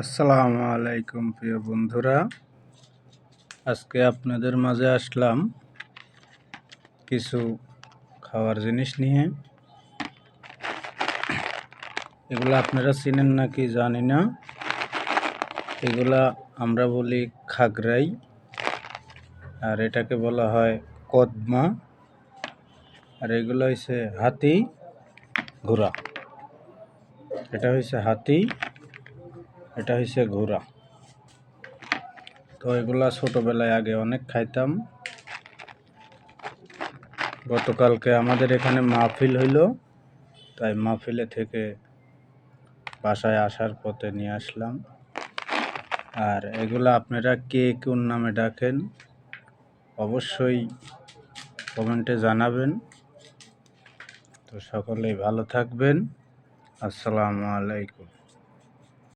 আসসালামু আলাইকুম, প্রিয় বন্ধুরা। আজকে আপনাদের মাঝে আসলাম কিছু খাওয়ার জিনিস নিয়ে। এগুলো আপনারা চিনেন নাকি জানি না। এগুলা আমরা বলি খাগরাই আর এটাকে বলা হয় কদমা, আর এগুলো হচ্ছে হাতি ঘোড়া। এটা হচ্ছে হাতি এটা হচ্ছে ঘোড়া। তো এগুলা ছোটোবেলায় আগে অনেক খাইতাম। গতকালকে আমাদের এখানে মাহফিল হইল, তাই মাহফিলে থেকে বাসায় আসার পথে নিয়ে আসলাম। আর এগুলা আপনারা কে কোন নামে ডাকেন, অবশ্যই কমেন্টে জানাবেন। তো সকলেই ভালো থাকবেন। আসসালামু আলাইকুম।